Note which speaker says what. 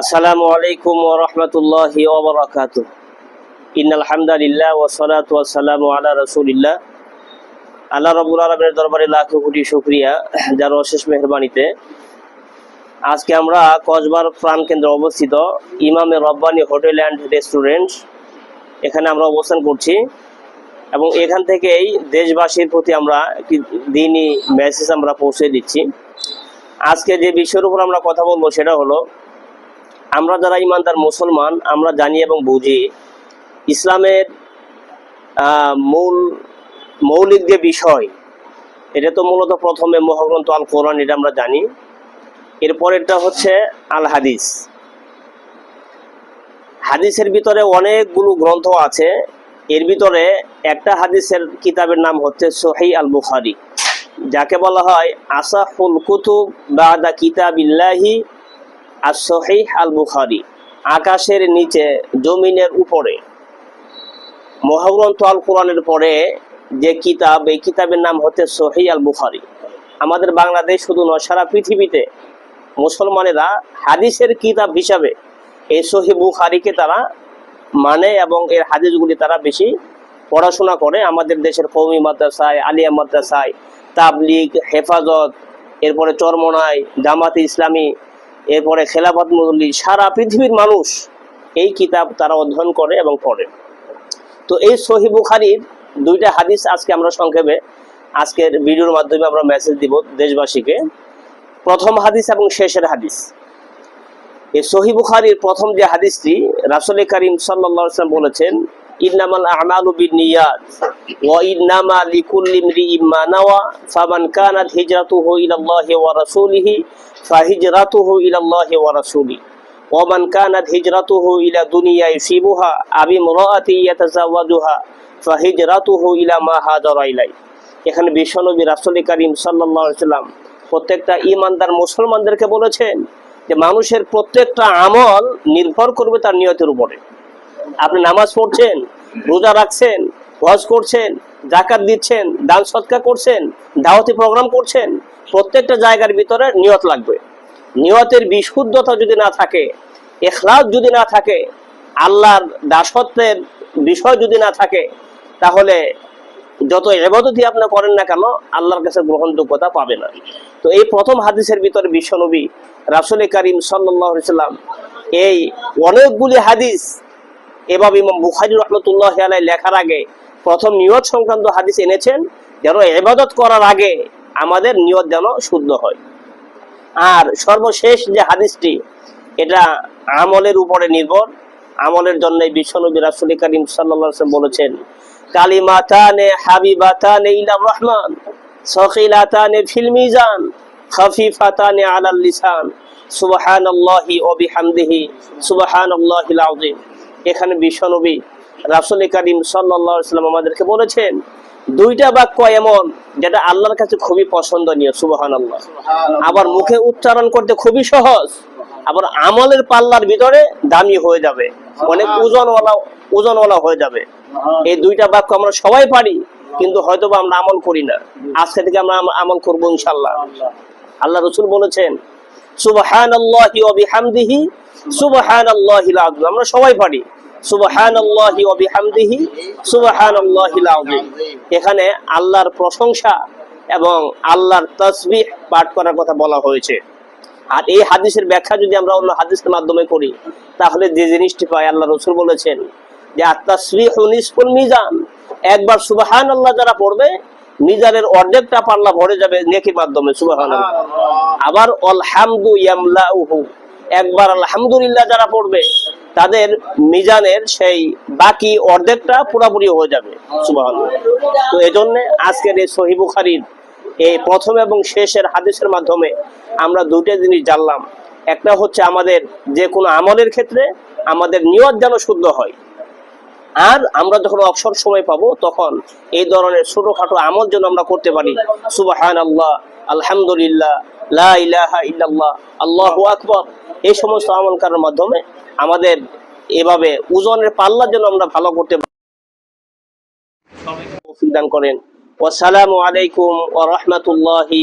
Speaker 1: আসসালামু আলাইকুম ওয়া রাহমাতুল্লাহি ওয়া বারাকাতুহু। ইন্নাল হামদালিল্লাহ ওয়া সালাতু ওয়া সালামু আলা রাসূলিল্লাহ। আল্লাহ রাব্বুল আলামিনের দরবারে লাখো কোটি শুকরিয়া যার অশেষ মেহেরবানিতে। আজকে আমরা কসবার প্রাণ কেন্দ্রে অবস্থিত ইমামে রব্বানি হোটেল অ্যান্ড রেস্টুরেন্ট। এখানে আমরা অবস্থান করছি এবং এখান থেকেই দেশবাসীর প্রতি আমরা একটি দিনই মেসেজ আমরা পৌঁছে দিচ্ছি। আজকে যে বিষয়ের উপর আমরা কথা বলব সেটা হলো, আমরা যারা ইমানদার মুসলমান, আমরা জানি এবং বুঝি, ইসলামের মূল, মৌলিক যে বিষয়, এটা তো মূলত প্রথমে মহাগ্রন্থ আল কোরআন এটা আমরা জানি। এরপরেরটা হচ্ছে আল হাদিস হাদিসের ভিতরে অনেকগুলো গ্রন্থ আছে। এর ভিতরে একটা হাদিসের কিতাবের নাম হচ্ছে সোহাই আল বুখারি যাকে বলা হয় আসাফুল কুতুব বাদা কিতাবিল্লাহি আর সহিহ আল বুখারি আকাশের নিচে, জমিনের উপরে। মহাগ্রন্থ আল কোরআনের পরে যে কিতাব, এই কিতাবের নাম হচ্ছে সহি আল বুখারি আমাদের বাংলাদেশ শুধু নয়, সারা পৃথিবীতে মুসলমানেরা হাদিসের কিতাব হিসাবে এই সহি বুখারিকে তারা মানে এবং এর হাদিসগুলি তারা বেশি পড়াশোনা করে। আমাদের দেশের কৌমি মাদ্রাসায়, আলিয়া মাদ্রাসায় তাবলিগ, হেফাজত, এরপরে চরমনায় জামাতে ইসলামী, এরপরে খেলাফত মজলি, সারা পৃথিবীর মানুষ এই কিতাব তারা অধ্যয়ন করে এবং পড়ে। তো এই সহি বুখারির দুইটা হাদিস আজকে আমরা সংক্ষেপে আজকের ভিডিওর মাধ্যমে আমরা মেসেজ দিব দেশবাসীকে। প্রথম হাদিস এবং শেষের হাদিস। এই সহি বুখারির প্রথম যে হাদিসটি রাসুল করিম সাল্লাম বলেছেন ইন্নামাল আমালু বিন্নিয়াত ওয়া ইন্নামা লিকুল্লি ইমরিইম মা নাওয়া, ফামান কানাত হিজরাতুহু ইলাল্লাহি ওয়া রাসূলিহি, ফাহিজরাতুহু ইলাল্লাহি ওয়া রাসূলিহি ওমান কানাত হিজরাতুহু ইলা দুনিয়া আবি মুরাআতি ইয়াতাজাওয়াজুহা, ফাহিজরাতুহু ইলা মা হাজারা ইলাই এখানে বিশ্বনবী রাসূল করিম আলাইহি সাল্লাম প্রত্যেকটা ঈমানদার মুসলমানদেরকে বলেছেন যে, মানুষের প্রত্যেকটা আমল নির্ভর করবে তার নিয়তের উপরে। আপনি নামাজ পড়ছেন, রোজা রাখছেন, হজ করছেন জাকাত দিচ্ছেন, দান সৎকার করছেন, দাওয়াতি প্রোগ্রাম করছেন, প্রত্যেকটা জায়গার ভিতরে নিয়ত লাগবে। নিয়তের বিশুদ্ধতা যদি না থাকে, এখলাস যদি না থাকে, আল্লাহর দাসত্বের বিষয় যদি না থাকে, তাহলে যত এবাদতই আপনি করেন না কেন, আল্লাহর কাছে গ্রহণযোগ্যতা পাবে না। তো এই প্রথম হাদিসের ভিতরে বিশ্বনবী রাসুল করিম সাল্লাম এই অনেকগুলি হাদিস এভাবে ইমাম বুখারি রহমতুল্লাহ আলাই লেখার আগে প্রথম নিয়ত সংক্রান্ত হাদিস এনেছেন, যেন এবাদত করার আগে আমাদের নিয়ত যেন শুদ্ধ হয়। আর সর্বশেষ যে হাদিসটি, এটা আমলের উপরে নির্ভর। আমলের জন্য বিশ্বনবী রাসুল করিম সাল্লাম বলেছেন, কালিমাতানে হাবিবাতানে ইলা রহমান সকিলাতানে এখানে বিশ্বনবী রাসুল করিম সাল্লাম আমাদেরকে বলেছেন দুইটা বাক্য এমন যেটা আল্লাহর কাছে খুবই পছন্দনীয় সুবহানাল্লাহ। আবার মুখে উচ্চারণ করতে খুবই সহজ আবার আমলের পাল্লার ভিতরে দামি হয়ে যাবে অনেক ওজনওয়ালা ওজনওয়ালা হয়ে যাবে। এই দুইটা বাক্য আমরা সবাই পারি কিন্তু হয়তো বা আমরা আমল করি না। আজকে থেকে আমরা আম- আমল করব ইনশাল্লাহ আল্লাহ রসুল বলেছেন সুবহান আল্লাহি আমরা সবাই পারি। এখানে আল্লাহর প্রশংসা এবং আল্লাহর তাসবিহ পাঠ করার কথা বলা হয়েছে। আর এই হাদিসের ব্যাখ্যা যদি আমরা অন্য হাদিসের মাধ্যমে করি, তাহলে যে জিনিসটি পাই, আল্লাহ রসুল বলেছেন যে আত্মাশ্রীহ নিসফুল মিজান। একবার সুবাহান আল্লাহ যারা পড়বে, মিজানের অর্ধেকটা পাল্লা ভরে যাবে নেকির মাধ্যমে সুবাহান আবার অলহামদু ইয়ামলাউহু। একবার আলহামদুলিল্লাহ যারা পড়বে, তাদের মিজানের সেই বাকি অর্ধেকটা পুরোপুরি হয়ে যাবে তো এই জন্য আজকের এই সহি বুখারির এই প্রথম এবং শেষের হাদিসের মাধ্যমে আমরা দুইটা জিনিস জানলাম। একটা হচ্ছে আমাদের যে কোনো আমলের ক্ষেত্রে আমাদের নিয়ত যেন শুদ্ধ হয়। আর আমরা যখন অবসর সময় পাবো, তখন এই ধরনের ছোটখাটো আমল যেন আমরা করতে পারি। সুবাহান আল্লাহ আলহামদুলিল্লাহ, লা ইলাহা ইল্লাল্লাহ, আল্লাহু আকবার। এই সমস্ত আমল করার মাধ্যমে আমাদের এভাবে ওজনের পাল্লা যেন আমরা ভালো করতে দান করেন। আসসালামু আলাইকুম ও রাহমাতুল্লাহি